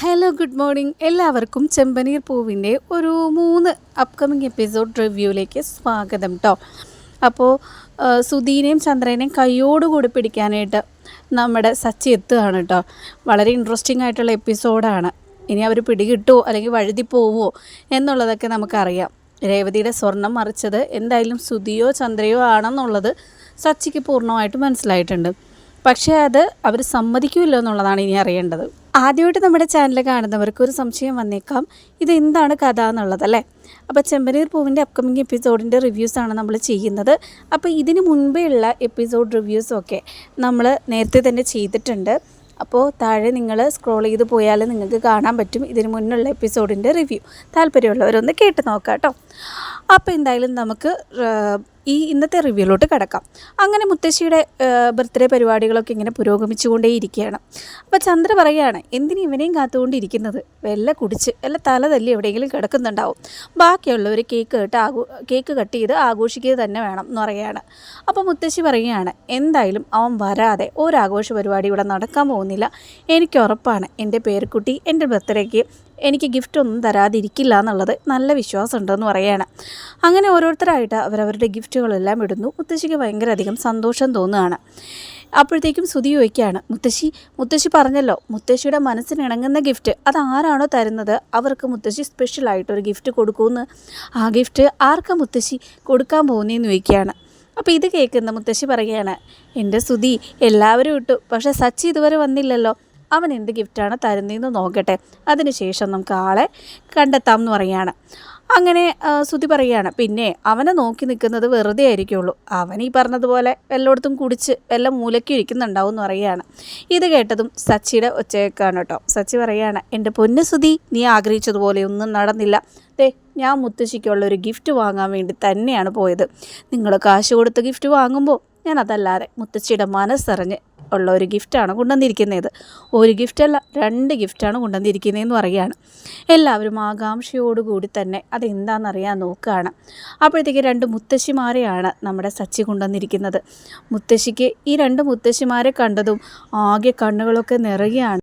Hello good morning എല്ലാവർക്കും ചെമ്പനീർ പൂവിന്റെ ഒരു മൂന്ന് അപ്കമിങ് എപ്പിസോഡ് റിവ്യൂയിലേക്ക് സ്വാഗതം കേട്ടോ അപ്പോൾ സുധീനെയും ചന്ദ്രനെയും കയ്യോടുകൂടി പിടിക്കാനായിട്ട് നമ്മുടെ സച്ചി എത്തുകയാണ് കേട്ടോ വളരെ ഇൻട്രസ്റ്റിംഗ് ആയിട്ടുള്ള എപ്പിസോഡാണ് ഇനി അവർ പിടികിട്ടുമോ അല്ലെങ്കിൽ വഴുതി പോവുമോ എന്നുള്ളതൊക്കെ നമുക്കറിയാം. രേവതിയുടെ സ്വർണം മറിച്ചത് എന്തായാലും സുധിയോ ചന്ദ്രയോ ആണെന്നുള്ളത് സച്ചിക്ക് പൂർണമായിട്ട് മനസ്സിലായിട്ടുണ്ട്. പക്ഷേ അത് അവർ സമ്മതിക്കില്ല എന്നുള്ളതാണ് ഇനി അറിയേണ്ടത്. ആദ്യമായിട്ട് നമ്മുടെ ചാനൽ കാണുന്നവർക്ക് ഒരു സംശയം വന്നേക്കാം. ഇത് എന്താണ് കഥ എന്നുള്ളത് അല്ലേ? അപ്പോൾ ചെമ്പനീർ പൂവിന്റെ അപ്കമിങ് എപ്പിസോഡിന്റെ റിവ്യൂസാണ് നമ്മൾ ചെയ്യുന്നത്. അപ്പോൾ ഇതിന് മുൻപേ ഉള്ള എപ്പിസോഡ് റിവ്യൂസൊക്കെ നമ്മൾ നേരത്തെ തന്നെ ചെയ്തിട്ടുണ്ട്. അപ്പോൾ താഴെ നിങ്ങൾ സ്ക്രോൾ ചെയ്ത് പോയാൽ നിങ്ങൾക്ക് കാണാൻ പറ്റും ഇതിന് മുന്നുള്ള എപ്പിസോഡിന്റെ റിവ്യൂ താല്പര്യമുള്ളവരൊന്ന് കേട്ട് നോക്കാം കേട്ടോ അപ്പോൾ എന്തായാലും നമുക്ക് ഈ ഇന്നത്തെ റിവ്യൂലോട്ട് കിടക്കാം. അങ്ങനെ മുത്തശ്ശിയുടെ ബർത്ത്ഡേ പരിപാടികളൊക്കെ ഇങ്ങനെ പുരോഗമിച്ചുകൊണ്ടേയിരിക്കുകയാണ്. അപ്പോൾ ചന്ദ്ര പറയുകയാണ് എന്തിനു ഇവനെയും കാത്തുകൊണ്ടിരിക്കുന്നത്? വല്ല കുടിച്ച് വല്ല തല തല്ലി എവിടെയെങ്കിലും കിടക്കുന്നുണ്ടാവും. ബാക്കിയുള്ളവർ കേക്ക് കേട്ട് ആഘോ കേക്ക് കട്ട് ചെയ്ത് ആഘോഷിക്കുക തന്നെ വേണം എന്ന് പറയുകയാണ്. അപ്പോൾ മുത്തശ്ശി പറയുകയാണ് എന്തായാലും അവൻ വരാതെ ഒരാഘോഷ പരിപാടി ഇവിടെ നടക്കാൻ പോകുന്നില്ല. എനിക്ക് ഉറപ്പാണ്. എന്റെ പേരക്കുട്ടി എന്റെ ബർത്ത്ഡേക്ക് എനിക്ക് ഗിഫ്റ്റ് ഒന്നും തരാതിരിക്കില്ല എന്നുള്ളത് നല്ല വിശ്വാസമുണ്ടെന്ന് പറയുകയാണ്. അങ്ങനെ ഓരോരുത്തരായിട്ട് അവരവരുടെ ഗിഫ്റ്റുകളെല്ലാം ഇടുന്നു. മുത്തശ്ശിക്ക് ഭയങ്കര അധികം സന്തോഷം തോന്നുകയാണ്. അപ്പോഴത്തേക്കും സുധി ചോദിക്കുകയാണ് മുത്തശ്ശി മുത്തശ്ശി പറഞ്ഞല്ലോ മുത്തശ്ശിയുടെ മനസ്സിന് ഇണങ്ങുന്ന ഗിഫ്റ്റ് അത് ആരാണോ തരുന്നത്? അവർക്ക് മുത്തശ്ശി സ്പെഷ്യലായിട്ടൊരു ഗിഫ്റ്റ് കൊടുക്കുമെന്ന്. ആ ഗിഫ്റ്റ് ആർക്കാ മുത്തശ്ശി കൊടുക്കാൻ പോകുന്നതെന്ന് ചോദിക്കുകയാണ്. അപ്പോൾ ഇത് കേൾക്കുന്ന മുത്തശ്ശി പറയുകയാണ് എന്റെ സുതി എല്ലാവരും ഇട്ടു. പക്ഷേ സച്ചി ഇതുവരെ വന്നില്ലല്ലോ. അവൻ എന്ത് ഗിഫ്റ്റാണ് തരുന്നതെന്ന് നോക്കട്ടെ. അതിനുശേഷം നമുക്ക് ആളെ കണ്ടെത്താം എന്ന് പറയുകയാണ്. അങ്ങനെ ശ്രുതി പറയുകയാണ് പിന്നെ അവനെ നോക്കി നിൽക്കുന്നത് വെറുതെ ആയിരിക്കുള്ളൂ. അവൻ ഈ പറഞ്ഞതുപോലെ എല്ലായിടത്തും കുടിച്ച് എല്ലാം മൂലയ്ക്ക് ഇരിക്കുന്നുണ്ടാവും എന്ന് പറയുകയാണ്. ഇത് കേട്ടതും സച്ചിയുടെ ഒച്ചയൊക്കെയാണ് കേട്ടോ. സച്ചി പറയുകയാണ് എന്റെ പൊന്നു ശ്രുതി നീ ആഗ്രഹിച്ചതുപോലെ ഒന്നും നടന്നില്ല. ദേ ഞാൻ മുത്തശ്ശിക്കുള്ള ഒരു ഗിഫ്റ്റ് വാങ്ങാൻ വേണ്ടി തന്നെയാണ് പോയത്. നിങ്ങൾ കാശ് കൊടുത്ത് ഗിഫ്റ്റ് വാങ്ങുമ്പോൾ ഞാൻ അതല്ലാതെ മുത്തശ്ശിയുടെ മനസ്സറിഞ്ഞ് ഉള്ള ഒരു ഗിഫ്റ്റാണ് കൊണ്ടുവന്നിരിക്കുന്നത്. ഒരു ഗിഫ്റ്റല്ല രണ്ട് ഗിഫ്റ്റാണ് കൊണ്ടുവന്നിരിക്കുന്നതെന്ന് പറയുകയാണ്. എല്ലാവരും ആകാംക്ഷയോടുകൂടി തന്നെ അതെന്താണെന്നറിയാൻ നോക്കുകയാണ്. അപ്പോഴത്തേക്ക് രണ്ട് മുത്തശ്ശിമാരെയാണ് നമ്മുടെ സച്ചി കൊണ്ടുവന്നിരിക്കുന്നത്. മുത്തശ്ശിക്ക് ഈ രണ്ട് മുത്തശ്ശിമാരെ കണ്ടതും ആകെ കണ്ണുകളൊക്കെ നിറയുകയാണ്.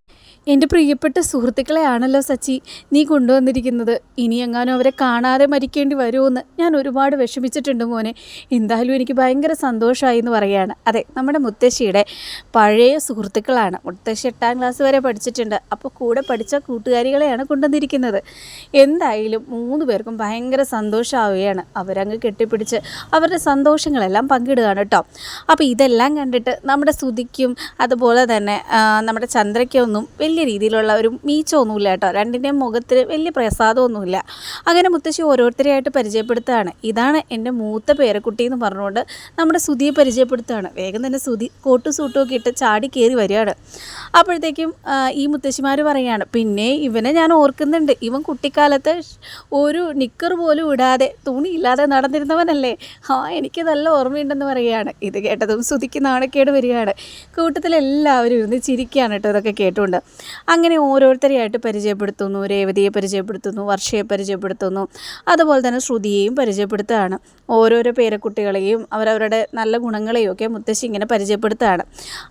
എന്റെ പ്രിയപ്പെട്ട സുഹൃത്തുക്കളെയാണല്ലോ സച്ചി നീ കൊണ്ടുവന്നിരിക്കുന്നത്. ഇനി എങ്ങാനും അവരെ കാണാതെ മരിക്കേണ്ടി വരുമെന്ന് ഞാൻ ഒരുപാട് വിഷമിച്ചിട്ടുണ്ട് മോനെ. എന്തായാലും എനിക്ക് ഭയങ്കര സന്തോഷമായി എന്ന് പറയുകയാണ്. അതെ നമ്മുടെ മുത്തശ്ശിയുടെ പഴയ സുഹൃത്തുക്കളാണ്. മുത്തശ്ശി എട്ടാം ക്ലാസ് വരെ പഠിച്ചിട്ടുണ്ട്. അപ്പോൾ കൂടെ പഠിച്ച കൂട്ടുകാരികളെയാണ് കൊണ്ടുവന്നിരിക്കുന്നത്. എന്തായാലും മൂന്ന് പേർക്കും ഭയങ്കര സന്തോഷമാവുകയാണ്. അവരങ്ങ് കെട്ടിപ്പിടിച്ച് അവരുടെ സന്തോഷങ്ങളെല്ലാം പങ്കിടുകയാണ് കേട്ടോ. അപ്പോൾ ഇതെല്ലാം കണ്ടിട്ട് നമ്മുടെ സ്തുതിക്കും അതുപോലെ തന്നെ നമ്മുടെ ചന്ദ്രയ്ക്കൊന്നും വലിയ രീതിയിലുള്ള ഒരു മീച്ചമൊന്നുമില്ല കേട്ടോ. രണ്ടിന്റെയും മുഖത്തിൽ വലിയ പ്രസാദമൊന്നുമില്ല. അങ്ങനെ മുത്തശ്ശി ഓരോരുത്തരെയായിട്ട് പരിചയപ്പെടുത്തുകയാണ്. ഇതാണ് എന്റെ മൂത്ത പേരക്കുട്ടി എന്ന് പറഞ്ഞുകൊണ്ട് നമ്മുടെ സുതിയെ പരിചയപ്പെടുത്തുകയാണ്. വേഗം തന്നെ സുതി കോട്ടു സൂട്ടും ഒക്കെ ഇട്ട് ചാടി കയറി വരികയാണ്. അപ്പോഴത്തേക്കും ഈ മുത്തശ്ശിമാർ പറയുകയാണ് പിന്നെ ഇവനെ ഞാൻ ഓർക്കുന്നുണ്ട്. ഇവൻ കുട്ടിക്കാലത്ത് ഒരു നിക്കർ പോലും ഇടാതെ തുണിയില്ലാതെ നടന്നിരുന്നവനല്ലേ? ആ എനിക്ക് നല്ല ഓർമ്മയുണ്ടെന്ന് പറയുകയാണ്. ഇത് കേട്ടതും സുതിക്ക് നാണക്കേട് വരികയാണ്. കൂട്ടത്തിലെല്ലാവരും ഇരുന്ന് ചിരിക്കുകയാണ് കേട്ടോ ഇതൊക്കെ കേട്ടുകൊണ്ട്. അങ്ങനെ ഓരോരുത്തരെയായിട്ട് പരിചയപ്പെടുത്തുന്നു രേവതിയെ പരിചയപ്പെടുത്തുന്നു വർഷയെ പരിചയപ്പെടുത്തുന്നു. അതുപോലെ തന്നെ ശ്രുതിയെയും പരിചയപ്പെടുത്തുകയാണ്. ഓരോരോ പേരക്കുട്ടികളെയും അവരവരുടെ നല്ല ഗുണങ്ങളെയും ഒക്കെ മുത്തശ്ശി ഇങ്ങനെ പരിചയപ്പെടുത്തുകയാണ്.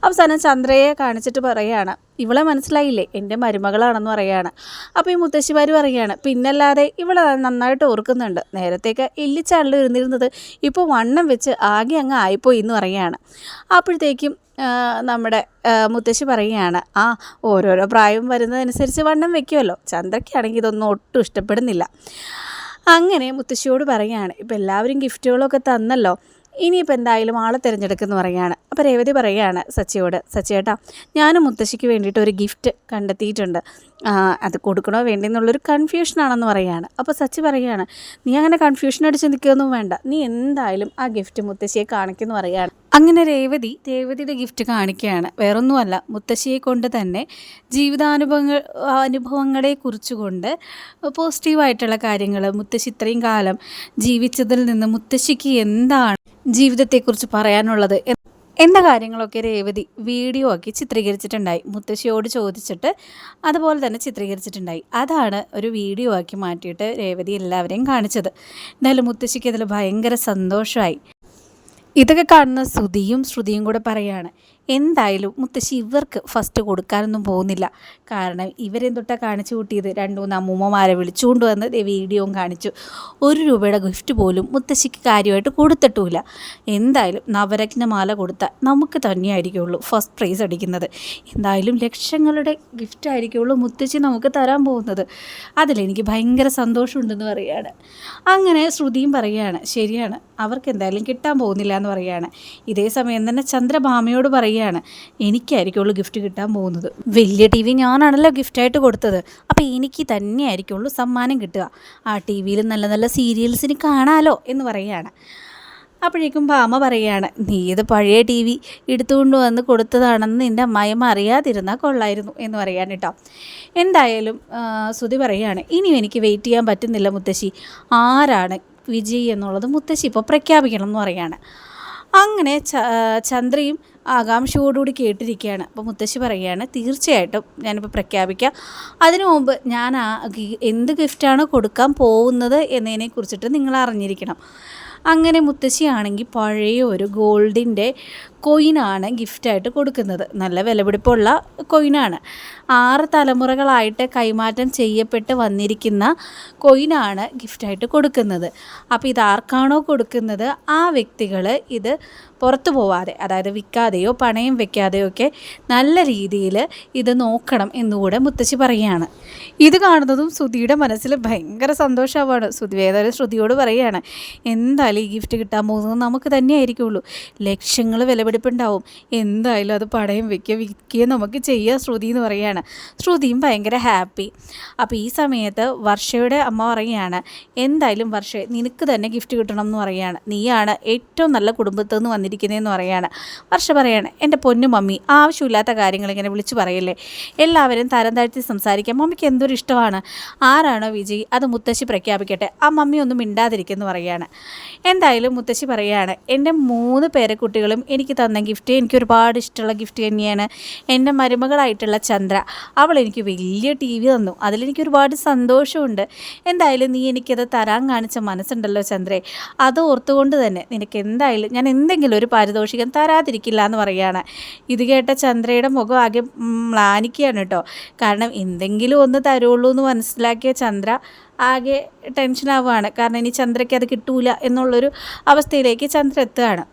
അവസാനം ചന്ദ്രയെ കാണിച്ചിട്ട് പറയുകയാണ് ഇവളെ മനസ്സിലായില്ലേ? എന്റെ മരുമകളാണെന്ന് പറയുകയാണ്. അപ്പോൾ ഈ മുത്തശ്ശിമാർ പറയുകയാണ് പിന്നല്ലാതെ ഇവളെ നന്നായിട്ട് ഓർക്കുന്നുണ്ട്. നേരത്തേക്ക് എല്ലിച്ചാളിൽ ഇരുന്നിരുന്നത് ഇപ്പോൾ വണ്ണം വെച്ച് ആകെ അങ്ങ് ആയിപ്പോയി എന്ന് പറയുകയാണ്. അപ്പോഴത്തേക്കും നമ്മുടെ മുത്തശ്ശി പറയുകയാണ് ആ ഓരോരോ പ്രായം വരുന്നതനുസരിച്ച് വണ്ണം വെക്കുമല്ലോ. ചന്ദ്രയ്ക്കാണെങ്കിൽ ഇതൊന്നും ഒട്ടും ഇഷ്ടപ്പെടുന്നില്ല. അങ്ങനെ മുത്തശ്ശിയോട് പറയുകയാണ് ഇപ്പോൾ എല്ലാവരും ഗിഫ്റ്റുകളൊക്കെ തന്നല്ലോ. ഇനിയിപ്പോൾ എന്തായാലും ആളെ തിരഞ്ഞെടുക്കുന്നു പറയുകയാണ്. അപ്പോൾ രേവതി പറയുകയാണ് സച്ചിയോട് സച്ചിയേട്ടാ ഞാനും മുത്തശ്ശിക്ക് വേണ്ടിയിട്ട് ഒരു ഗിഫ്റ്റ് കണ്ടെത്തിയിട്ടുണ്ട്. അത് കൊടുക്കണോ വേണ്ടെന്നുള്ളൊരു കൺഫ്യൂഷനാണെന്ന് പറയുകയാണ്. അപ്പോൾ സച്ചി പറയുകയാണ് നീ അങ്ങനെ കൺഫ്യൂഷൻ അടിച്ച് നിൽക്കുകയൊന്നും വേണ്ട. നീ എന്തായാലും ആ ഗിഫ്റ്റ് മുത്തശ്ശിയെ കാണിക്കുമെന്ന് പറയുകയാണ്. അങ്ങനെ രേവതി രേവതിയുടെ ഗിഫ്റ്റ് കാണിക്കുകയാണ്. വേറൊന്നുമല്ല മുത്തശ്ശിയെ കൊണ്ട് തന്നെ ജീവിതാനുഭവങ്ങൾ അനുഭവങ്ങളെ കുറിച്ചുകൊണ്ട് പോസിറ്റീവായിട്ടുള്ള കാര്യങ്ങൾ മുത്തശ്ശി ഇത്രയും കാലം ജീവിച്ചതിൽ നിന്ന് മുത്തശ്ശിക്ക് എന്താണ് ജീവിതത്തെക്കുറിച്ച് പറയാനുള്ളത് എന്ന കാര്യങ്ങളൊക്കെ രേവതി വീഡിയോ ആക്കി ചിത്രീകരിച്ചിട്ടുണ്ടായി. മുത്തശ്ശിയോട് ചോദിച്ചിട്ട് അതുപോലെ തന്നെ ചിത്രീകരിച്ചിട്ടുണ്ടായി. അതാണ് ഒരു വീഡിയോ ആക്കി മാറ്റിയിട്ട് രേവതി എല്ലാവരെയും കാണിച്ചത്. എന്തായാലും മുത്തശ്ശിക്ക് അതിൽ ഭയങ്കര സന്തോഷമായി. ഇതൊക്കെ കാണുന്ന ശ്രുതിയും ശ്രുതിയും കൂടെ പറയാണ് എന്തായാലും മുത്തശ്ശി ഇവർക്ക് ഫസ്റ്റ് കൊടുക്കാനൊന്നും പോകുന്നില്ല. കാരണം ഇവരെന്തൊട്ടാ കാണിച്ചു കൂട്ടിയത്? രണ്ട് മൂന്ന് അമ്മൂമ്മമാരെ വിളിച്ചുകൊണ്ട് വന്ന് വീഡിയോയും കാണിച്ചു. ഒരു രൂപയുടെ ഗിഫ്റ്റ് പോലും മുത്തശ്ശിക്ക് കാര്യമായിട്ട് കൊടുത്തിട്ടുമില്ല. എന്തായാലും നവരത്നമാല കൊടുത്താൽ നമുക്ക് തന്നെയായിരിക്കുള്ളൂ ഫസ്റ്റ് പ്രൈസ് അടിക്കുന്നത്. എന്തായാലും ലക്ഷങ്ങളുടെ ഗിഫ്റ്റ് ആയിരിക്കുള്ളൂ മുത്തശ്ശി നമുക്ക് തരാൻ പോകുന്നത്. അതിലെനിക്ക് ഭയങ്കര സന്തോഷമുണ്ടെന്ന് പറയുകയാണ് അങ്ങനെ ശ്രുതിയും പറയുകയാണ് ശരിയാണ് അവർക്ക് എന്തായാലും കിട്ടാൻ പോകുന്നില്ല എന്ന് പറയുകയാണ് ഇതേ സമയം തന്നെ ചന്ദ്രഭാമയോട് പറയുകയാണ് എനിക്കായിരിക്കുള്ളൂ ഗിഫ്റ്റ് കിട്ടാൻ പോകുന്നത്. വലിയ ടി വി ഞാനാണല്ലോ ഗിഫ്റ്റായിട്ട് കൊടുത്തത്. അപ്പോൾ എനിക്ക് തന്നെയായിരിക്കുള്ളൂ സമ്മാനം കിട്ടുക. ആ ടി വിയിൽ നല്ല നല്ല സീരിയൽസിന് കാണാമല്ലോ എന്ന് പറയുകയാണ്. അപ്പോഴേക്കും ഭാമ പറയുകയാണ് നീ ഇത് പഴയ ടി വി എടുത്തുകൊണ്ട് വന്ന് കൊടുത്തതാണെന്ന് നിന്റെ അമ്മായിമ്മ അറിയാതിരുന്നാൽ കൊള്ളായിരുന്നു എന്ന് പറയാൻ കേട്ടോ. എന്തായാലും ശ്രുതി പറയുകയാണ് ഇനിയും എനിക്ക് വെയിറ്റ് ചെയ്യാൻ പറ്റുന്നില്ല മുത്തശ്ശി. ആരാണ് വിജയ് എന്നുള്ളത് മുത്തശ്ശി ഇപ്പോൾ പ്രഖ്യാപിക്കണം എന്ന് പറയുകയാണ്. അങ്ങനെ ചന്ദ്രയും ആകാംക്ഷയോടുകൂടി കേട്ടിരിക്കുകയാണ്. അപ്പോൾ മുത്തശ്ശി പറയുകയാണ് തീർച്ചയായിട്ടും ഞാനിപ്പോൾ പ്രഖ്യാപിക്കാം. അതിനു മുമ്പ് ഞാൻ ആ എന്ത് ഗിഫ്റ്റാണ് കൊടുക്കാൻ പോകുന്നത് എന്നതിനെ കുറിച്ചിട്ട് നിങ്ങൾ അറിഞ്ഞിരിക്കണം. അങ്ങനെ മുത്തശ്ശിയാണെങ്കിൽ പഴയ ഒരു ഗോൾഡിന്റെ കൊയിനാണ് ഗിഫ്റ്റായിട്ട് കൊടുക്കുന്നത്. നല്ല വിലപിടിപ്പുള്ള കൊയിനാണ് ആറ് തലമുറകളായിട്ട് കൈമാറ്റം ചെയ്യപ്പെട്ട് വന്നിരിക്കുന്ന കൊയിനാണ് ഗിഫ്റ്റായിട്ട് കൊടുക്കുന്നത്. അപ്പോൾ ഇത് ഇതാർക്കാണോ കൊടുക്കുന്നത്? ആ വ്യക്തികൾ ഇത് പുറത്തു പോവാതെ അതായത് വിൽക്കാതെയോ പണയം വെക്കാതെയോ ഒക്കെ നല്ല രീതിയിൽ ഇത് നോക്കണം എന്നുകൂടെ മുത്തശ്ശി പറയുകയാണ് ഇത് കാണുന്നതും ശ്രുതിയുടെ മനസ്സിൽ ഭയങ്കര സന്തോഷമാണ്. ശ്രുതി വേദന ശ്രുതിയോട് പറയുകയാണ് എന്തായാലും ഈ ഗിഫ്റ്റ് കിട്ടാൻ പോകുന്നത് നമുക്ക് തന്നെയായിരിക്കുള്ളൂ. ലക്ഷങ്ങൾ വിലപിടിപ്പുണ്ടാവും എന്തായാലും അത് പടയും വെക്കുക വിൽക്കുക നമുക്ക് ചെയ്യുക ശ്രുതി എന്ന് പറയുകയാണ്. ശ്രുതിയും ഭയങ്കര ഹാപ്പി അപ്പോൾ ഈ സമയത്ത് വർഷയുടെ അമ്മ പറയുകയാണ് എന്തായാലും വർഷ നിനക്ക് തന്നെ ഗിഫ്റ്റ് കിട്ടണം എന്ന് പറയുകയാണ്. നീയാണ് ഏറ്റവും നല്ല കുടുംബത്തിൽ നിന്ന് വന്നിരിക്കുന്നതെന്ന് പറയുകയാണ്. വർഷ പറയാണ് എന്റെ പൊന്നു മമ്മി ആവശ്യമില്ലാത്ത കാര്യങ്ങൾ ഇങ്ങനെ വിളിച്ചു പറയല്ലേ? എല്ലാവരും തരം താഴ്ത്തി സംസാരിക്കാം. മമ്മിക്ക് എന്തൊരു ഇഷ്ടമാണ്? ആരാണോ വിജയ് അത് മുത്തശ്ശി പ്രഖ്യാപിക്കട്ടെ. ആ മമ്മി ഒന്നും മിണ്ടാതിരിക്കുന്നു പറയുകയാണ്. എന്തായാലും മുത്തശ്ശി പറയുകയാണ് എന്റെ മൂന്ന് പേരക്കുട്ടികളും എനിക്ക് തന്ന ഗിഫ്റ്റ് എനിക്ക് ഒരുപാട് ഇഷ്ടമുള്ള ഗിഫ്റ്റ് തന്നെയാണ്. എന്റെ മരുമകളായിട്ടുള്ള ചന്ദ്ര. അവൾ എനിക്ക് വലിയ ടി വി തന്നു. അതിലെനിക്ക് ഒരുപാട് സന്തോഷമുണ്ട്. എന്തായാലും നീ എനിക്കത് തരാൻ കാണിച്ച മനസ്സുണ്ടല്ലോ ചന്ദ്രേ. അത് ഓർത്തുകൊണ്ട് തന്നെ നിനക്ക് എന്തായാലും ഞാൻ എന്തെങ്കിലും ഒരു പാരിതോഷികം തരാതിരിക്കില്ല എന്ന് പറയുകയാണ്. ഇത് കേട്ട ചന്ദ്രയുടെ മുഖം ആകെ മ്ലാനിക്കുകയാണ് കേട്ടോ. കാരണം എന്തെങ്കിലും ഒന്ന് തരുള്ളൂ എന്ന് മനസ്സിലാക്കിയ ചന്ദ്ര ആകെ ടെൻഷനാവുകയാണ് കാരണം ഇനി ചന്ദ്രയ്ക്ക് അത് കിട്ടൂല എന്നുള്ളൊരു അവസ്ഥയിലേക്ക് ചന്ദ്ര എത്തുകയാണ്.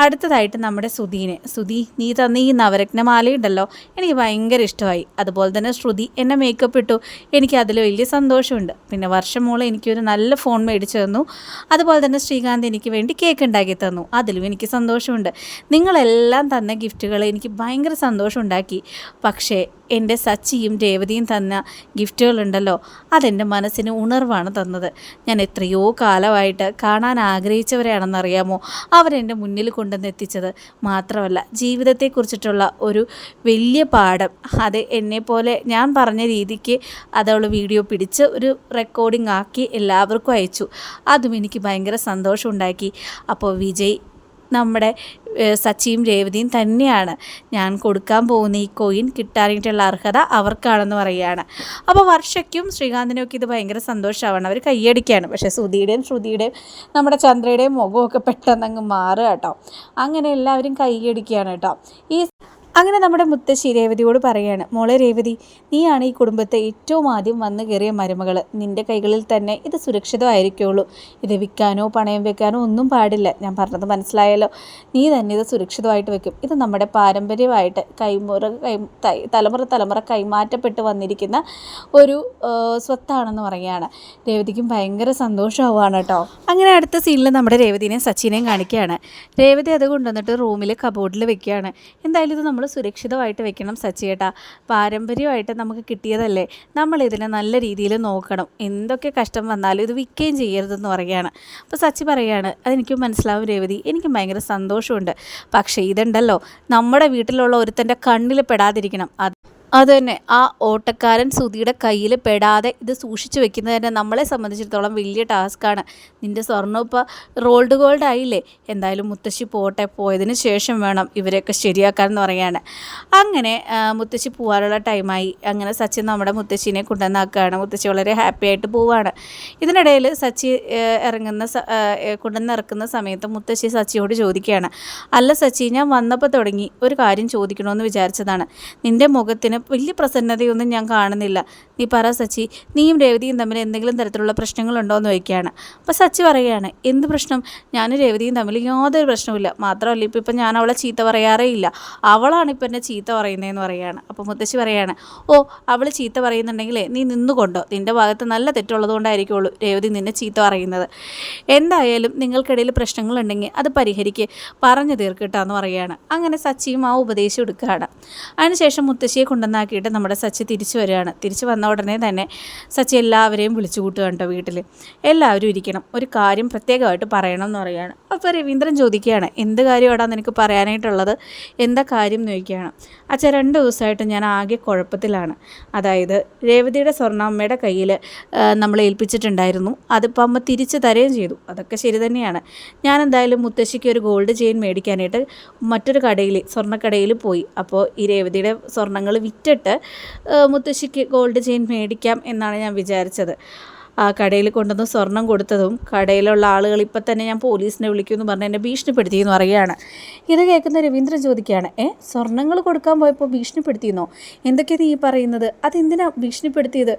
അടുത്തതായിട്ട് നമ്മുടെ സുധീനെ. സുധി നീ തന്ന ഈ നവരത്നമാലയുണ്ടല്ലോ എനിക്ക് ഭയങ്കര ഇഷ്ടമായി. അതുപോലെ തന്നെ ശ്രുതി എന്നെ മേക്കപ്പ് ഇട്ടു. എനിക്ക് അതിൽ വലിയ സന്തോഷമുണ്ട്. പിന്നെ വർഷം മോളെ എനിക്കൊരു നല്ല ഫോൺ മേടിച്ചു തന്നു. അതുപോലെ തന്നെ ശ്രീകാന്ത് എനിക്ക് വേണ്ടി കേക്ക് ഉണ്ടാക്കി തന്നു. അതിലും എനിക്ക് സന്തോഷമുണ്ട്. നിങ്ങളെല്ലാം തന്ന ഗിഫ്റ്റുകൾ എനിക്ക് ഭയങ്കര സന്തോഷം ഉണ്ടാക്കി. പക്ഷേ എന്റെ സച്ചിയും രേവതിയും തന്ന ഗിഫ്റ്റുകളുണ്ടല്ലോ അതെന്റെ മനസ്സിന് ഉണർവാണ് തന്നത്. ഞാൻ എത്രയോ കാലമായിട്ട് കാണാൻ ആഗ്രഹിച്ചവരെയാണെന്നറിയാമോ? അവരെന്റെ മുന്നിൽ കൊണ്ടുവന്ന് എത്തിച്ചത് മാത്രമല്ല ജീവിതത്തെക്കുറിച്ചിട്ടുള്ള ഒരു വലിയ പാഠം. അത് എന്നെപ്പോലെ ഞാൻ പറഞ്ഞ രീതിക്ക് അതവൾ വീഡിയോ പിടിച്ച് ഒരു റെക്കോർഡിംഗ് ആക്കി എല്ലാവർക്കും അയച്ചു. അതും എനിക്ക് ഭയങ്കര സന്തോഷമുണ്ടാക്കി. അപ്പോൾ വിജയ് നമ്മുടെ സച്ചിയും രേവതിയും തന്നെയാണ്. ഞാൻ കൊടുക്കാൻ പോകുന്ന ഈ കോയിൻ കിട്ടാനായിട്ടുള്ള അർഹത അവർക്കാണെന്ന് പറയുകയാണ്. അപ്പോൾ വർഷയ്ക്കും ശ്രീകാന്തിനും ഒക്കെ ഇത് ഭയങ്കര സന്തോഷമാണ്. അവർ കൈയടിക്കുകയാണ്. പക്ഷേ ശ്രുതിയുടെയും ശ്രുതിയുടെയും നമ്മുടെ ചന്ദ്രയുടെയും മുഖമൊക്കെ പെട്ടെന്ന് അങ്ങ് മാറുക കേട്ടോ. അങ്ങനെ എല്ലാവരും കൈയടിക്കുകയാണ് കേട്ടോ. ഈ അങ്ങനെ നമ്മുടെ മുത്തശ്ശി രേവതിയോട് പറയാണ് മോളെ രേവതി നീയാണ് ഈ കുടുംബത്തെ ഏറ്റവും ആദ്യം വന്നു കയറിയ മരുമകൾ നിന്റെ കൈകളിൽ തന്നെ ഇത് സുരക്ഷിതമായിരിക്കുള്ളൂ. ഇത് വിൽക്കാനോ പണയം വെക്കാനോ ഒന്നും പാടില്ല. ഞാൻ പറഞ്ഞത് മനസ്സിലായല്ലോ. നീ തന്നെ ഇത് സുരക്ഷിതമായിട്ട് വെക്കും. ഇത് നമ്മുടെ പാരമ്പര്യമായിട്ട് കൈമുറ കൈ തലമുറ തലമുറ കൈമാറ്റപ്പെട്ട് വന്നിരിക്കുന്ന ഒരു സ്വത്താണെന്ന് പറയുകയാണ്. രേവതിക്കും ഭയങ്കര സന്തോഷമാവുകയാണ് കേട്ടോ. അങ്ങനെ അടുത്ത സീനിൽ നമ്മുടെ രേവതിനെയും സച്ചിനെയും കാണിക്കുകയാണ്. രേവതി അത് കൊണ്ടുവന്നിട്ട് റൂമിൽ കബോർഡിൽ വെക്കുകയാണ്. എന്തായാലും ഇത് നമ്മൾ സുരക്ഷിതമായിട്ട് വെക്കണം സച്ചിയേട്ടാ. പാരമ്പര്യമായിട്ട് നമുക്ക് കിട്ടിയതല്ലേ? നമ്മൾ ഇതിനെ നല്ല രീതിയിൽ നോക്കണം. എന്തൊക്കെ കഷ്ടം വന്നാലും ഇത് വിൽക്കുകയും ചെയ്യരുതെന്ന് പറയുകയാണ്. അപ്പോൾ സച്ചി പറയുകയാണ് അതെനിക്ക് മനസ്സിലാവും രേവതി എനിക്ക് ഭയങ്കര സന്തോഷമുണ്ട്. പക്ഷേ ഇതുണ്ടല്ലോ നമ്മുടെ വീട്ടിലുള്ള ഒരുത്തന്റെ കണ്ണിൽ പെടാതിരിക്കണം. അത് അത് തന്നെ ആ ഓട്ടക്കാരൻ സുധിയുടെ കയ്യിൽ പെടാതെ ഇത് സൂക്ഷിച്ചു വെക്കുന്നത് തന്നെ നമ്മളെ സംബന്ധിച്ചിടത്തോളം വലിയ ടാസ്ക്കാണ് നിന്റെ സ്വർണം ഇപ്പോൾ റോൾഡ് ഗോൾഡ് ആയില്ലേ? എന്തായാലും മുത്തശ്ശി പോട്ടെ പോയതിന് ശേഷം വേണം ഇവരെയൊക്കെ ശരിയാക്കാൻ എന്ന് പറയാണ് അങ്ങനെ മുത്തശ്ശി പോകാനുള്ള ടൈമായി അങ്ങനെ സച്ചിൻ നമ്മുടെ മുത്തശ്ശിനെ കൊണ്ടുവന്നാക്കുകയാണ്. മുത്തശ്ശി വളരെ ഹാപ്പി ആയിട്ട് പോവുകയാണ് ഇതിനിടയിൽ സച്ചി ഇറങ്ങുന്ന കൊണ്ടുവന്നിറക്കുന്ന സമയത്ത് മുത്തശ്ശി സച്ചിയോട് ചോദിക്കുകയാണ്. അല്ല സച്ചി ഞാൻ വന്നപ്പോൾ തുടങ്ങി. ഒരു കാര്യം ചോദിക്കണമെന്ന് വിചാരിച്ചതാണ്. നിന്റെ മുഖത്തിന് വലിയ പ്രസന്നതയൊന്നും ഞാൻ കാണുന്നില്ല. നീ പറ സച്ചി നീയും രേവതിയും തമ്മിൽ എന്തെങ്കിലും തരത്തിലുള്ള പ്രശ്നങ്ങളുണ്ടോ എന്ന് ചോദിക്കുകയാണ്. അപ്പോൾ സച്ചി പറയുകയാണ് എന്ത് പ്രശ്നം? ഞാനും രേവതിയും തമ്മിൽ യാതൊരു പ്രശ്നവുമില്ല. മാത്രമല്ല ഇപ്പോൾ ഇപ്പം ഞാൻ അവളെ ചീത്ത പറയാറേ ഇല്ല. അവളാണ് ഇപ്പം എന്നെ ചീത്ത പറയുന്നതെന്ന് പറയുകയാണ്. അപ്പോൾ മുത്തശ്ശി പറയുകയാണ് ഓ അവൾ ചീത്ത പറയുന്നുണ്ടെങ്കിലേ നീ നിന്നുകൊണ്ടോ? നിന്റെ ഭാഗത്ത് നല്ല തെറ്റുള്ളതുകൊണ്ടായിരിക്കുള്ളൂ രേവതി നിന്നെ ചീത്ത പറയുന്നത്. എന്തായാലും നിങ്ങൾക്കിടയിൽ പ്രശ്നങ്ങളുണ്ടെങ്കിൽ അത് പരിഹരിക്ക്. പറഞ്ഞു തീർക്കട്ടാന്ന് പറയുകയാണ്. അങ്ങനെ സച്ചിയും ആ ഉപദേശം എടുക്കുകയാണ്. അതിനുശേഷം മുത്തശ്ശിയെ കൊണ്ടുവന്നാക്കിയിട്ട് നമ്മുടെ സച്ചി തിരിച്ചു വരികയാണ്. തിരിച്ചു വന്ന ഉടനെ തന്നെ സച്ചി എല്ലാവരെയും വിളിച്ചു കൂട്ടുകയാണ് കേട്ടോ വീട്ടിൽ എല്ലാവരും ഇരിക്കണം. ഒരു കാര്യം പ്രത്യേകമായിട്ട് പറയണം എന്ന് പറയുകയാണ്. അപ്പോൾ രവീന്ദ്രൻ ചോദിക്കുകയാണ് എന്ത് കാര്യമാണ് നിനക്ക് പറയാനായിട്ടുള്ളത്? എന്താ കാര്യം? എന്ന് ചോദിക്കുകയാണ്. അച്ഛാ രണ്ട് ദിവസമായിട്ട് ഞാൻ ആകെ കുഴപ്പത്തിലാണ്. അതായത് രേവതിയുടെ സ്വർണമ്മയുടെ കയ്യിൽ നമ്മൾ ഏൽപ്പിച്ചിട്ടുണ്ടായിരുന്നു. അതിപ്പോൾ അമ്മ തിരിച്ചു തരുകയും ചെയ്തു. അതൊക്കെ ശരി തന്നെയാണ്. ഞാൻ എന്തായാലും മുത്തശ്ശിക്ക് ഒരു ഗോൾഡ് ചെയിൻ മേടിക്കാനായിട്ട് മറ്റൊരു കടയിൽ സ്വർണക്കടയിൽ പോയി. അപ്പോൾ ഈ രേവതിയുടെ സ്വർണങ്ങൾ വിറ്റിട്ട് മുത്തശ്ശിക്ക് ഗോൾഡ് ചെയിൻ മേടിക്കാം എന്നാണ് ഞാൻ വിചാരിച്ചത്. ആ കടയിൽ കൊണ്ടുവന്ന് സ്വർണം കൊടുത്തതും കടയിലുള്ള ആളുകൾ ഇപ്പം തന്നെ ഞാൻ പോലീസിനെ വിളിക്കുമെന്ന് പറഞ്ഞ് എന്നെ ഭീഷണിപ്പെടുത്തി എന്ന് പറയുകയാണ്. ഇത് കേൾക്കുന്ന രവീന്ദ്രൻ ചോദിക്കുകയാണ് ഏ സ്വർണങ്ങൾ കൊടുക്കാൻ പോയപ്പോൾ ഭീഷണിപ്പെടുത്തിയെന്നോ? എന്തൊക്കെയാണ് നീ പറയുന്നത്? അതെന്തിനാ ഭീഷണിപ്പെടുത്തിയത്?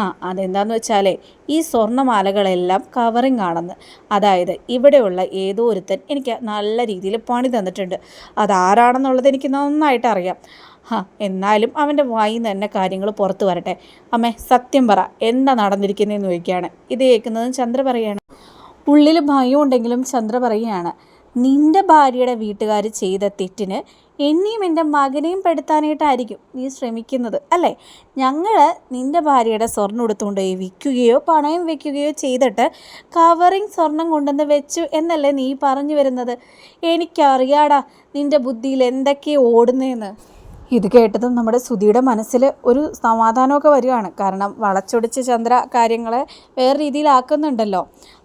ആ അതെന്താണെന്ന് വെച്ചാലേ ഈ സ്വർണമാലകളെല്ലാം കവറിങ് ആണെന്ന്. അതായത് ഇവിടെയുള്ള ഏതോ ഒരുത്തൻ എനിക്ക് നല്ല രീതിയിൽ പണി തന്നിട്ടുണ്ട്. അതാരാണെന്നുള്ളത് എനിക്ക് നന്നായിട്ട് അറിയാം. ഹാ എന്നാലും അവന്റെ വായിൽ നിന്ന് തന്നെ കാര്യങ്ങൾ പുറത്തു വരട്ടെ. അമ്മേ സത്യം പറ എന്താ നടന്നിരിക്കുന്നതെന്ന് ചോദിക്കുകയാണ്. ഇത് കേൾക്കുന്നതും ചന്ദ്ര പറയാണ്. ഉള്ളിൽ ഭയമുണ്ടെങ്കിലും ചന്ദ്ര പറയുകയാണ് നിന്റെ ഭാര്യയുടെ വീട്ടുകാർ ചെയ്ത തെറ്റിന് എന്നെയും എന്റെ മകനെയും പെടുത്താനായിട്ടായിരിക്കും നീ ശ്രമിക്കുന്നത് അല്ലേ? ഞങ്ങൾ നിന്റെ ഭാര്യയുടെ സ്വർണം എടുത്തുകൊണ്ട് പോയി വിൽക്കുകയോ പണയം വെക്കുകയോ ചെയ്തിട്ട് കവറിങ് സ്വർണം കൊണ്ടുവന്ന് വെച്ചു എന്നല്ലേ നീ പറഞ്ഞു വരുന്നത്? എനിക്കറിയാടാ നിന്റെ ബുദ്ധിയിൽ എന്തൊക്കെയാണ് ഓടുന്നതെന്ന് ഇത് കേട്ടതും നമ്മുടെ സുധിയുടെ മനസ്സിൽ ഒരു സമാധാനമൊക്കെ വരികയാണ്. കാരണം വളച്ചൊടിച്ച് ചന്ദ്ര കാര്യങ്ങളെ വേറെ രീതിയിലാക്കുന്നുണ്ടല്ലോ.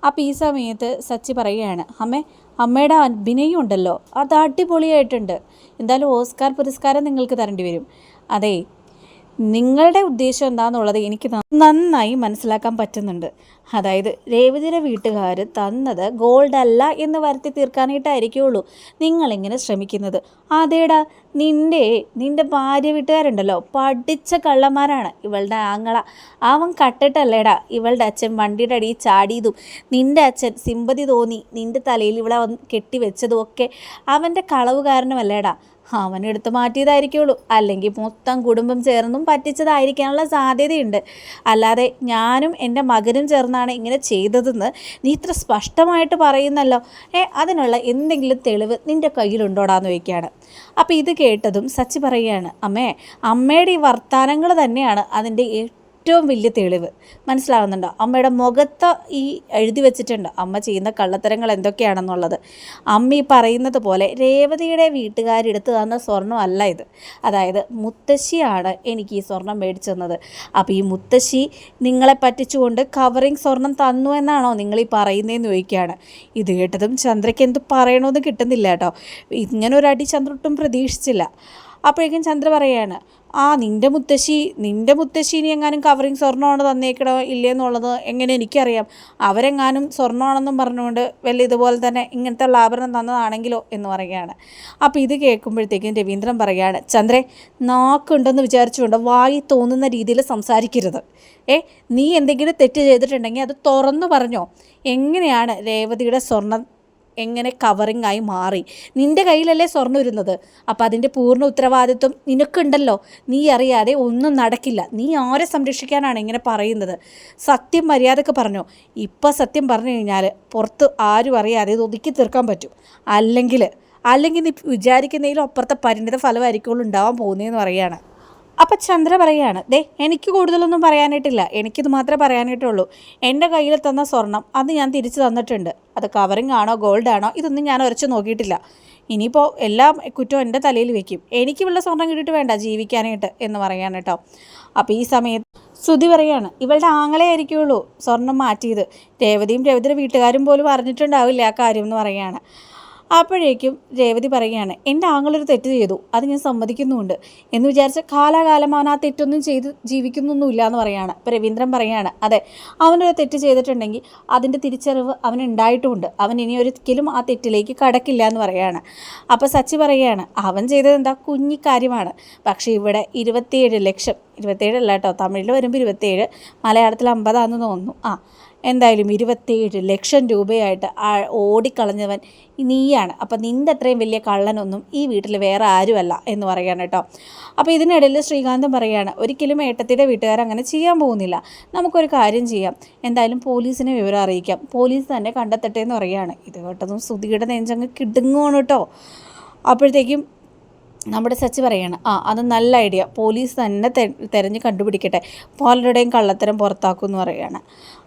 അപ്പോൾ ഈ സമയത്ത് സച്ചി പറയുകയാണ് അമ്മേ അമ്മയുടെ അഭിനയം ഉണ്ടല്ലോ. അത് അടിപൊളിയായിട്ടുണ്ട്. എന്തായാലും ഓസ്കാർ പുരസ്കാരം നിങ്ങൾക്ക് തരേണ്ടി വരും. അതെ നിങ്ങളുടെ ഉദ്ദേശം എന്താണെന്നുള്ളത് എനിക്ക് നന്നായി മനസ്സിലാക്കാൻ പറ്റുന്നുണ്ട്. അതായത് രേവതിയുടെ വീട്ടുകാർ തന്നത് ഗോൾഡ് അല്ല എന്ന് വരുത്തി തീർക്കാനായിട്ടായിരിക്കുള്ളൂ നിങ്ങളിങ്ങനെ ശ്രമിക്കുന്നത്. അതേടാ നിന്റെ നിന്റെ ഭാര്യ വീട്ടുകാരുണ്ടല്ലോ പഠിച്ച കള്ളന്മാരാണ്. ഇവളുടെ ആങ്ങള അവൻ കട്ടിട്ടല്ലേടാ ഇവളുടെ അച്ഛൻ വണ്ടിയുടെ അടിയിൽ ചാടിയതും നിന്റെ അച്ഛൻ സിമ്പതി തോന്നി നിന്റെ തലയിൽ ഇവളെ കെട്ടി കെട്ടിവെച്ചതും ഒക്കെ അവന്റെ കളവ് കാരണമല്ലേടാ അവനെടുത്ത് മാറ്റിയതായിരിക്കുള്ളൂ. അല്ലെങ്കിൽ മൊത്തം കുടുംബം ചേർന്നും പറ്റിച്ചതായിരിക്കാനുള്ള സാധ്യതയുണ്ട്. അല്ലാതെ ഞാനും എന്റെ മകനും ചേർന്നാണ് ഇങ്ങനെ ചെയ്തതെന്ന് നീ ഇത്ര സ്പഷ്ടമായിട്ട് പറയുന്നല്ലോ. ഏ അതിനുള്ള എന്തെങ്കിലും തെളിവ് നിന്റെ കയ്യിലുണ്ടോടാന്ന് ചോദിക്കുകയാണ്. അപ്പോൾ ഇത് കേട്ടതും സച്ചി പറയുകയാണ് അമ്മേ അമ്മയുടെ ഈ വർത്തമാനങ്ങൾ തന്നെയാണ് അതിന്റെ ഏറ്റവും വലിയ തെളിവ്. മനസ്സിലാവുന്നുണ്ടോ? അമ്മയുടെ മുഖത്ത് ഈ എഴുതി വെച്ചിട്ടുണ്ട്. അമ്മ ചെയ്യുന്ന കള്ളത്തരങ്ങൾ എന്തൊക്കെയാണെന്നുള്ളത്. അമ്മ ഈ പറയുന്നത് പോലെ രേവതിയുടെ വീട്ടുകാരെടുത്ത് തന്ന സ്വർണം അല്ല ഇത്. അതായത് മുത്തശ്ശിയാണ് എനിക്ക് ഈ സ്വർണം മേടിച്ചു തന്നത് അപ്പോൾ ഈ മുത്തശ്ശി നിങ്ങളെ പറ്റിച്ചുകൊണ്ട് കവറിങ് സ്വർണം തന്നു എന്നാണോ നിങ്ങൾ ഈ പറയുന്നതെന്ന് ചോദിക്കുകയാണ്. ഇത് കേട്ടതും ചന്ദ്രയ്ക്ക് എന്ത് പറയണമെന്ന് കിട്ടുന്നില്ല കേട്ടോ. ഇങ്ങനെ ഒരു അടി പ്രതീക്ഷിച്ചില്ല. അപ്പോഴേക്കും ചന്ദ്ര പറയാണ് ആ നിന്റെ മുത്തശ്ശി നിന്റെ മുത്തശ്ശിനി എങ്ങാനും കവറിങ് സ്വർണമാണ് തന്നേക്കണോ ഇല്ലയെന്നുള്ളത് എങ്ങനെ എനിക്കറിയാം. അവരെങ്ങാനും സ്വർണമാണെന്നും പറഞ്ഞുകൊണ്ട് വല്ല ഇതുപോലെ തന്നെ ഇങ്ങനത്തെ ആഭരണം തന്നതാണെങ്കിലോ എന്ന് പറയുകയാണ്. അപ്പോൾ ഇത് കേൾക്കുമ്പോഴത്തേക്കും രവീന്ദ്രൻ പറയുകയാണ് ചന്ദ്രേ നാക്കുണ്ടെന്ന് വിചാരിച്ചുകൊണ്ട് വായി തോന്നുന്ന രീതിയിൽ സംസാരിക്കരുത്. ഏ നീ എന്തെങ്കിലും തെറ്റ് ചെയ്തിട്ടുണ്ടെങ്കിൽ അത് തുറന്നു പറഞ്ഞോ. എങ്ങനെയാണ് രേവതിയുടെ സ്വർണം എങ്ങനെ കവറിംഗ് ആയി മാറി. നിന്റെ കയ്യിലല്ലേ സ്വർണം ഇരുന്നത്? അപ്പോൾ അതിന്റെ പൂർണ ഉത്തരവാദിത്വം നിനക്കുണ്ടല്ലോ. നീ അറിയാതെ ഒന്നും നടക്കില്ല. നീ ആരെ സംരക്ഷിക്കാനാണ് ഇങ്ങനെ പറയുന്നത്? സത്യം മര്യാദയ്ക്ക് പറഞ്ഞു. ഇപ്പം സത്യം പറഞ്ഞു കഴിഞ്ഞാൽ പുറത്ത് ആരും അറിയാതെ ഇത് ഒതുക്കി തീർക്കാൻ പറ്റും. അല്ലെങ്കിൽ അല്ലെങ്കിൽ നീ വിചാരിക്കുന്നതിലും അപ്പുറത്തെ പരിണിത ഫലമായിരിക്കുള്ളൂ ഉണ്ടാവാൻ പോകുന്നതെന്ന് പറയുകയാണ്. അപ്പം ചന്ദ്ര പറയാണ് ദേ എനിക്ക് കൂടുതലൊന്നും പറയാനായിട്ടില്ല. എനിക്കിത് മാത്രമേ പറയാനായിട്ടുള്ളൂ. എന്റെ കയ്യിൽ തന്ന സ്വർണം അത് ഞാൻ തിരിച്ചു തന്നിട്ടുണ്ട്. അത് കവറിങ് ആണോ ഗോൾഡ് ആണോ ഇതൊന്നും ഞാൻ ഉരച്ച് നോക്കിയിട്ടില്ല. ഇനിയിപ്പോൾ എല്ലാ കുറ്റവും എന്റെ തലയിൽ വെക്കും. എനിക്കുള്ള സ്വർണം കിട്ടിയിട്ട് വേണ്ട ജീവിക്കാനായിട്ട് എന്ന് പറയാൻ കേട്ടോ അപ്പോൾ ഈ സമയത്ത് ശ്രുതി പറയാണ് ഇവളുടെ ആങ്ങളെ ആയിരിക്കുള്ളൂ സ്വർണം മാറ്റിയത്. രേവതിയും രേവതിയുടെ വീട്ടുകാരും പോലും അറിഞ്ഞിട്ടുണ്ടാവില്ല ആ കാര്യം എന്ന് പറയാണ്. അപ്പോഴേക്കും രേവതി പറയുകയാണ് എന്റെ ആങ്ങളൊരു തെറ്റ് ചെയ്തു അത് ഞാൻ സമ്മതിക്കുന്നുമുണ്ട്. എന്ന് വിചാരിച്ച കാലാകാലം അവൻ ആ തെറ്റൊന്നും ചെയ്ത് ജീവിക്കുന്നൊന്നുമില്ല എന്ന് പറയാണ്. അപ്പോൾ രവീന്ദ്രൻ പറയാണ് അതെ അവനൊരു തെറ്റ് ചെയ്തിട്ടുണ്ടെങ്കിൽ അതിന്റെ തിരിച്ചറിവ് അവൻ ഉണ്ടായിട്ടുമുണ്ട് അവൻ ഇനി ഒരിക്കലും ആ തെറ്റിലേക്ക് കടക്കില്ല എന്ന് പറയാണ്. അപ്പോൾ സച്ചി പറയുകയാണ് അവൻ ചെയ്തത് എന്താ? കുഞ്ഞിക്കാര്യമാണ് പക്ഷേ ഇവിടെ ഇരുപത്തിയേഴ് ലക്ഷം ഇരുപത്തേഴ് അല്ല കേട്ടോ തമിഴിൽ വരുമ്പോൾ ഇരുപത്തേഴ് മലയാളത്തിൽ അമ്പതാണെന്ന് തോന്നുന്നു. ആ എന്തായാലും ഇരുപത്തേഴ് ലക്ഷം രൂപയായിട്ട് ആ ഓടിക്കളഞ്ഞവൻ നീയാണ്. അപ്പം നിന്റെ അത്രയും വലിയ കള്ളനൊന്നും ഈ വീട്ടിൽ വേറെ ആരുമല്ല എന്ന് പറയാണ് കേട്ടോ. അപ്പോൾ ഇതിനിടയിൽ ശ്രീകാന്തം പറയാണ് ഒരിക്കലും ഏട്ടത്തിയുടെ വീട്ടുകാർ അങ്ങനെ ചെയ്യാൻ പോകുന്നില്ല. നമുക്കൊരു കാര്യം ചെയ്യാം. എന്തായാലും പോലീസിനെ വിവരം അറിയിക്കാം. പോലീസ് തന്നെ കണ്ടെത്തട്ടെ എന്ന് പറയുകയാണ്. ഇത് കേട്ടതും സുധിയുടെ നെഞ്ചങ്ങ് കിടുങ്ങുവാണ് കേട്ടോ. അപ്പോഴത്തേക്കും നമ്മുടെ സച്ചി പറയാണ് ആ അത് നല്ല ഐഡിയ. പോലീസ് തന്നെ തിരഞ്ഞ് കണ്ടുപിടിക്കട്ടെ. പലരുടെയും കള്ളത്തരം പുറത്താക്കും എന്ന് പറയുകയാണ്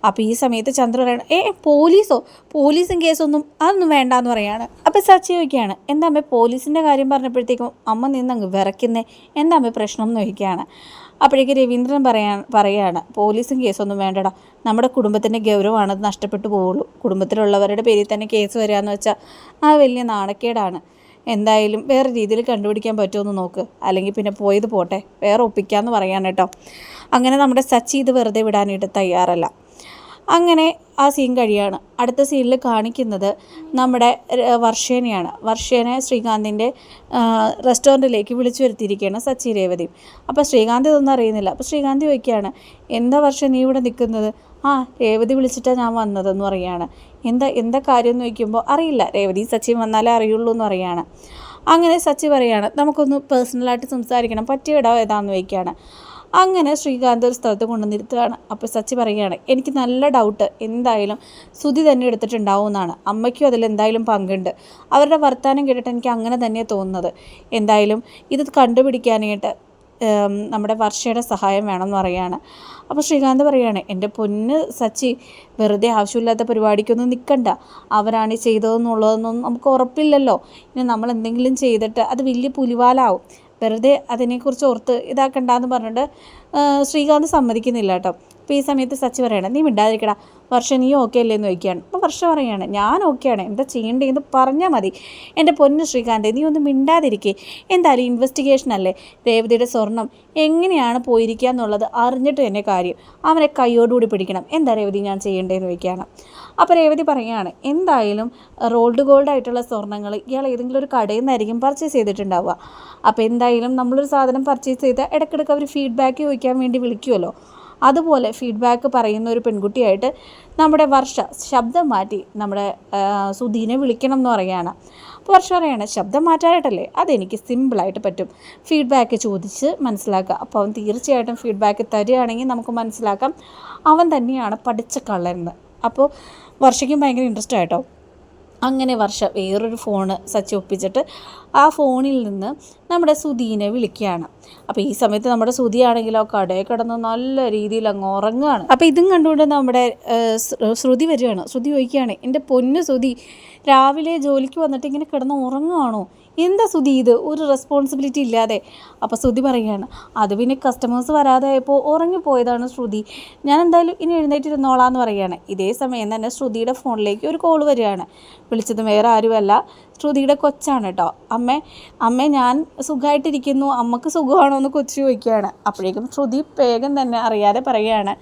അപ്പോൾ ഈ സമയത്ത് ചന്ദ്ര പറയണം ഏ പോലീസോ? പോലീസും കേസൊന്നും അതൊന്നും വേണ്ട എന്ന് പറയാണ്. അപ്പോൾ സച്ചി ചോദിക്കുകയാണ് എന്താ അമ്മ പോലീസിന്റെ കാര്യം പറഞ്ഞപ്പോഴത്തേക്കും അമ്മ നിന്നങ്ങ് വിറയ്ക്കുന്നേ? എന്താ അമ്മ പ്രശ്നം? എന്ന് ചോദിക്കുകയാണ്. അപ്പോഴേക്ക് രവീന്ദ്രൻ പറയാൻ പറയുകയാണ് പോലീസും കേസൊന്നും വേണ്ടടാ. നമ്മുടെ കുടുംബത്തിന്റെ ഗൗരവമാണ് അത് നഷ്ടപ്പെട്ടു പോവുള്ളൂ. കുടുംബത്തിലുള്ളവരുടെ പേരിൽ തന്നെ കേസ് വരിക എന്ന് വെച്ചാൽ ആ വലിയ നാണക്കേടാണ്. എന്തായാലും വേറെ രീതിയിൽ കണ്ടുപിടിക്കാൻ പറ്റുമെന്ന് നോക്ക്. അല്ലെങ്കിൽ പിന്നെ പോയത് പോട്ടെ. വേറെ ഒപ്പിക്കാമെന്ന് പറയാൻ കേട്ടോ. അങ്ങനെ നമ്മുടെ സച്ചി ഇത് വെറുതെ വിടാനായിട്ട് തയ്യാറല്ല. അങ്ങനെ ആ സീൻ കഴിയാണ്. അടുത്ത സീനിൽ കാണിക്കുന്നത് നമ്മുടെ വർഷേനെയാണ്. വർഷേനെ ശ്രീകാന്തിന്റെ റെസ്റ്റോറന്റിലേക്ക് വിളിച്ചു വരുത്തിയിരിക്കുകയാണ് സച്ചി രേവതി. അപ്പോൾ ശ്രീകാന്ത് ഇതൊന്നും അറിയുന്നില്ല. അപ്പോൾ ശ്രീകാന്ത് ചോദിക്കുകയാണ് എന്താ വർഷം നീ ഇവിടെ നിൽക്കുന്നത്? ആ രേവതി വിളിച്ചിട്ടാണ് ഞാൻ വന്നതെന്ന് പറയുകയാണ് എന്താ എന്താ കാര്യം? എന്ന് ചോദിക്കുമ്പോൾ അറിയില്ല രേവതി സച്ചി വന്നാലേ അറിയുള്ളൂ എന്ന് പറയുകയാണ് അങ്ങനെ സച്ചി പറയുകയാണ് നമുക്കൊന്ന് പേഴ്സണലായിട്ട് സംസാരിക്കണം. പറ്റിയ ഇടം ഏതാണെന്ന് ചോദിക്കുകയാണ്. അങ്ങനെ ശ്രീകാന്ത് ഒരു സ്ഥലത്ത് കൊണ്ടുവന്നിരുത്തുകയാണ് അപ്പോൾ സച്ചി പറയുകയാണ് എനിക്ക് നല്ല ഡൗട്ട് എന്തായാലും സുതി തന്നെ എടുത്തിട്ടുണ്ടാവും എന്നാണ് അമ്മയ്ക്കും അതിൽ എന്തായാലും പങ്കുണ്ട്. അവരുടെ വർത്തമാനം കേട്ടിട്ട് എനിക്ക് അങ്ങനെ തന്നെ തോന്നുന്നത്. എന്തായാലും ഇത് കണ്ടുപിടിക്കാനായിട്ട് നമ്മുടെ വർഷയുടെ സഹായം വേണമെന്ന് പറയുകയാണ്. അപ്പോൾ ശ്രീകാന്ത് പറയുകയാണ് എന്റെ പൊന്ന് സച്ചി വെറുതെ ആവശ്യമില്ലാത്ത പരിപാടിക്കൊന്നും നിൽക്കണ്ട. അവരാണ് ചെയ്തതെന്നുള്ളതെന്നൊന്നും നമുക്ക് ഉറപ്പില്ലല്ലോ. ഇനി നമ്മൾ എന്തെങ്കിലും ചെയ്തിട്ട് അത് വലിയ പുലിവാലാവും. വെറുതെ അതിനെക്കുറിച്ച് ഓർത്ത് ഇതാക്കണ്ടെന്ന് പറഞ്ഞിട്ട് ശ്രീകാന്ത് സമ്മതിക്കുന്നില്ല കേട്ടോ. അപ്പോൾ ഈ സമയത്ത് സച്ചി പറയണം നീ മിണ്ടാതിരിക്കടാ വർഷം നീ ഓക്കെ അല്ലേ? എന്ന് ചോദിക്കുകയാണ്. അപ്പോൾ വർഷം പറയുകയാണ് ഞാൻ ഓക്കെയാണ് എന്താ ചെയ്യേണ്ടതെന്ന് പറഞ്ഞാൽ മതി. എന്റെ പൊന്ന് ശ്രീകാന്ത് നീ ഒന്ന് മിണ്ടാതിരിക്കേ. എന്തായാലും ഇൻവെസ്റ്റിഗേഷൻ അല്ലേ? രേവതിയുടെ സ്വർണം എങ്ങനെയാണ് പോയിരിക്കുക എന്നുള്ളത് അറിഞ്ഞിട്ട് തന്നെ കാര്യം. അവനെ കൈയോടുകൂടി പിടിക്കണം. എന്താ രേവതി ഞാൻ ചെയ്യേണ്ടതെന്ന് ചോദിക്കുകയാണ്. അപ്പോൾ രേവതി പറയുകയാണ് എന്തായാലും റോൾഡ് ഗോൾഡ് ആയിട്ടുള്ള സ്വർണങ്ങൾ ഇയാൾ ഏതെങ്കിലും ഒരു കടയിൽ നിന്നായിരിക്കും പർച്ചേസ് ചെയ്തിട്ടുണ്ടാവുക. അപ്പോൾ എന്തായാലും നമ്മളൊരു സാധനം പർച്ചേസ് ചെയ്താൽ ഇടയ്ക്കിടയ്ക്ക് അവർ ഫീഡ്ബാക്ക് ചോദിക്കാൻ വേണ്ടി വിളിക്കുമല്ലോ അതുപോലെ ഫീഡ്ബാക്ക് പറയുന്ന ഒരു പെൺകുട്ടിയായിട്ട് നമ്മുടെ വർഷ ശബ്ദം മാറ്റി നമ്മുടെ സുധീനെ വിളിക്കണം എന്ന് പറയുകയാണ്. അപ്പോൾ വർഷ പറയുകയാണ് ശബ്ദം മാറ്റാനായിട്ടല്ലേ? അതെനിക്ക് സിമ്പിളായിട്ട് പറ്റും. ഫീഡ്ബാക്ക് ചോദിച്ച് മനസ്സിലാക്കുക. അപ്പോൾ അവൻ തീർച്ചയായിട്ടും ഫീഡ്ബാക്ക് തരികയാണെങ്കിൽ നമുക്ക് മനസ്സിലാക്കാം. അവൻ തന്നെയാണ് പഠിച്ച കള്ളനെന്ന് അപ്പോൾ വർഷയ്ക്കും ഭയങ്കര ഇൻട്രസ്റ്റ് ആയിട്ടോ അങ്ങനെ വർഷ വേറൊരു ഫോണ് സച്ചി ഒപ്പിച്ചിട്ട് ആ ഫോണിൽ നിന്ന് നമ്മുടെ സുധീനെ വിളിക്കുകയാണ്. അപ്പോൾ ഈ സമയത്ത് നമ്മുടെ സുധിയാണെങ്കിലോ കടയിൽ കിടന്ന് നല്ല രീതിയിൽ അങ്ങ് ഉറങ്ങുകയാണ്. അപ്പോൾ ഇതും കണ്ടുകൊണ്ട് നമ്മുടെ ശ്രുതി വരികയാണ്. ശ്രുതി ചോദിക്കുകയാണ് എന്റെ പൊന്ന് ശ്രുതി രാവിലെ ജോലിക്ക് വന്നിട്ട് ഇങ്ങനെ കിടന്ന് ഉറങ്ങുകയാണോ എന്താ സുധി ഇത്? ഒരു റെസ്പോൺസിബിലിറ്റി ഇല്ലാതെ. അപ്പോൾ സുതി പറയുകയാണ് അത് പിന്നെ കസ്റ്റമേഴ്സ് വരാതായപ്പോൾ ഉറങ്ങിപ്പോയതാണ് ശ്രുതി. ഞാൻ എന്തായാലും ഇനി എഴുന്നേറ്റിരുന്നോളാന്ന് പറയുകയാണ് ഇതേ സമയം തന്നെ ശ്രുതിയുടെ ഫോണിലേക്ക് ഒരു കോൾ വരികയാണ്. വിളിച്ചത് വേറെ ആരുമല്ല ശ്രുതിയുടെ കൊച്ചാണ് കേട്ടോ അമ്മ അമ്മ ഞാൻ സുഖമായിട്ടിരിക്കുന്നു അമ്മയ്ക്ക് സുഖമാണോ എന്ന് കൊച്ചു ചോദിക്കുകയാണ്. അപ്പോഴേക്കും ശ്രുതി വേഗം തന്നെ അറിയാതെ പറയുകയാണ്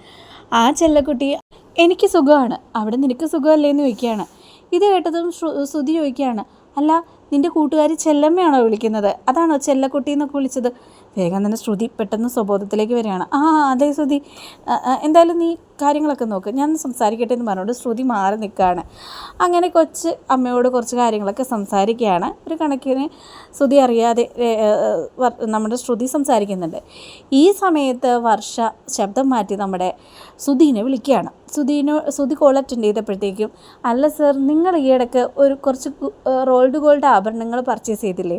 ആ ചെല്ലക്കുട്ടി എനിക്ക് സുഖമാണ്. അവിടെ നിനക്ക് സുഖമല്ലേ എന്ന് ചോദിക്കുകയാണ്. ഇത് കേട്ടതും ശ്രുതി ചോദിക്കുകയാണ് അല്ല നിന്റെ കൂട്ടുകാരി ചെല്ലമ്മയാണോ വിളിക്കുന്നത്? അതാണോ ചെല്ലക്കുട്ടി എന്നൊക്കെ വിളിച്ചത്. വേഗം തന്നെ ശ്രുതി പെട്ടെന്ന് സ്വബോധത്തിലേക്ക് വരികയാണ്. ആ അതെ ശ്രുതി. എന്തായാലും നീ കാര്യങ്ങളൊക്കെ നോക്ക്. ഞാൻ സംസാരിക്കട്ടെ എന്ന് പറഞ്ഞുകൊണ്ട് ശ്രുതി മാറി നിൽക്കുകയാണ്. അങ്ങനെ കൊച്ച് അമ്മയോട് കുറച്ച് കാര്യങ്ങളൊക്കെ സംസാരിക്കുകയാണ്. ഒരു കണക്കിന് ശ്രുതി അറിയാതെ നമ്മുടെ ശ്രുതി സംസാരിക്കുന്നുണ്ട്. ഈ സമയത്ത് വർഷ ശബ്ദം മാറ്റി നമ്മുടെ ശ്രുതിനെ വിളിക്കുകയാണ്. സുധീനോ സുധി കോൾ അറ്റൻഡ് ചെയ്തപ്പോഴത്തേക്കും അല്ല സർ നിങ്ങൾ ഈ ഇടയ്ക്ക് ഒരു കുറച്ച് റോൾഡ് ഗോൾഡ് ആഭരണങ്ങൾ പർച്ചേസ് ചെയ്തില്ലേ?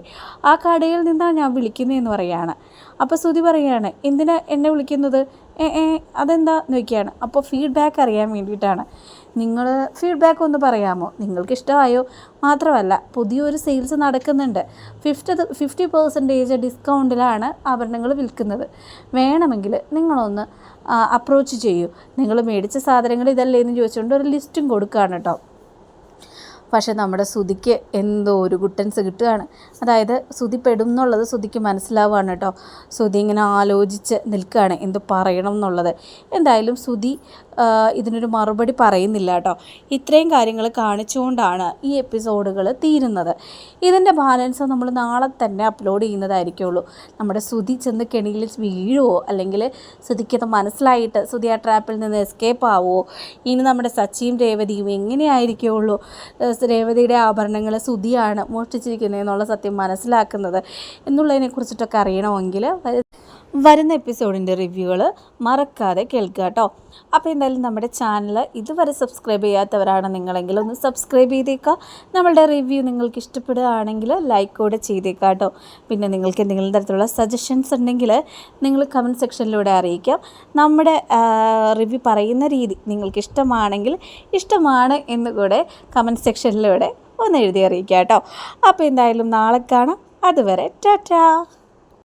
ആ കടയിൽ നിന്നാണ് ഞാൻ വിളിക്കുന്നതെന്ന് പറയുകയാണ് അപ്പോൾ സുധി പറയുകയാണ് എന്തിനാ എന്നെ വിളിക്കുന്നത്? ഏ ഏ അതെന്താ? നോക്കിയാണ് അപ്പോൾ ഫീഡ്ബാക്ക് അറിയാൻ വേണ്ടിയിട്ടാണ്. നിങ്ങൾ ഫീഡ്ബാക്ക് ഒന്ന് പറയാമോ? നിങ്ങൾക്ക് ഇഷ്ടമായോ മാത്രമല്ല പുതിയൊരു സെയിൽസ് നടക്കുന്നുണ്ട്. ഫിഫ്റ്റ് ഫിഫ്റ്റി പെർസെന്റേജ് ഡിസ്കൗണ്ടിലാണ് ആഭരണങ്ങൾ വിൽക്കുന്നത്. വേണമെങ്കിൽ നിങ്ങളൊന്ന് അപ്രോച്ച് ചെയ്യൂ. നിങ്ങൾ മേടിച്ച സാധനങ്ങൾ ഇതല്ലേ എന്ന് ചോദിച്ചുകൊണ്ട് ഒരു ലിസ്റ്റും കൊടുക്കുകയാണ് കേട്ടോ. പക്ഷെ നമ്മുടെ ശ്രുതിക്ക് എന്തോ ഒരു ഗുട്ടൻസ് കിട്ടുകയാണ്. അതായത് ശ്രുതി പെടും എന്നുള്ളത് ശ്രുതിക്ക് മനസ്സിലാവുകയാണ് കേട്ടോ. ശ്രുതി ഇങ്ങനെ ആലോചിച്ച് നിൽക്കുകയാണ്. എന്ത് പറയണം എന്നുള്ളത്. എന്തായാലും സുതി ഇതിനൊരു മറുപടി പറയുന്നില്ല കേട്ടോ. ഇത്രയും കാര്യങ്ങൾ കാണിച്ചുകൊണ്ടാണ് ഈ എപ്പിസോഡുകൾ തീരുന്നത്. ഇതിന്റെ ബാലൻസ് നമ്മൾ നാളെ തന്നെ അപ്ലോഡ് ചെയ്യുന്നതായിരിക്കുള്ളൂ. നമ്മുടെ ശ്രുതി ചെന്ന് കെണിയിൽ വീഴുവോ? അല്ലെങ്കിൽ ശ്രുതിക്കത് മനസ്സിലായിട്ട് ശ്രുതി ആ ട്രാപ്പിൽ നിന്ന് എസ്കേപ്പ് ആവുമോ ഇനി നമ്മുടെ സച്ചിയും രേവതിയും എങ്ങനെയായിരിക്കുള്ളൂ? രേവതിയുടെ ആഭരണങ്ങൾ ശ്രുതിയാണ് മോഷ്ടിച്ചിരിക്കുന്നത് എന്നുള്ള സത്യം മനസ്സിലാക്കുന്നത്. എന്നുള്ളതിനെക്കുറിച്ചിട്ടൊക്കെ അറിയണമെങ്കിൽ വരുന്ന എപ്പിസോഡിന്റെ റിവ്യൂകൾ മറക്കാതെ കേൾക്കുക കേട്ടോ. അപ്പോൾ എന്തായാലും നമ്മുടെ ചാനൽ ഇതുവരെ സബ്സ്ക്രൈബ് ചെയ്യാത്തവരാണ് നിങ്ങളെങ്കിൽ ഒന്ന് സബ്സ്ക്രൈബ് ചെയ്തേക്കുക. നമ്മളുടെ റിവ്യൂ നിങ്ങൾക്ക് ഇഷ്ടപ്പെടുകയാണെങ്കിൽ ലൈക്ക് കൂടെ ചെയ്തേക്കുക കേട്ടോ. പിന്നെ നിങ്ങൾക്ക് എന്തെങ്കിലും തരത്തിലുള്ള സജഷൻസ് ഉണ്ടെങ്കിൽ നിങ്ങൾ കമന്റ് സെക്ഷനിലൂടെ അറിയിക്കാം. നമ്മുടെ റിവ്യൂ പറയുന്ന രീതി നിങ്ങൾക്ക് ഇഷ്ടമാണെങ്കിൽ ഇഷ്ടമാണ് എന്നുകൂടെ കമന്റ് സെക്ഷനിലൂടെ ഒന്ന് എഴുതി അറിയിക്കുക കേട്ടോ. അപ്പോൾ എന്തായാലും നാളെ കാണാം. അതുവരെ ടാറ്റാ.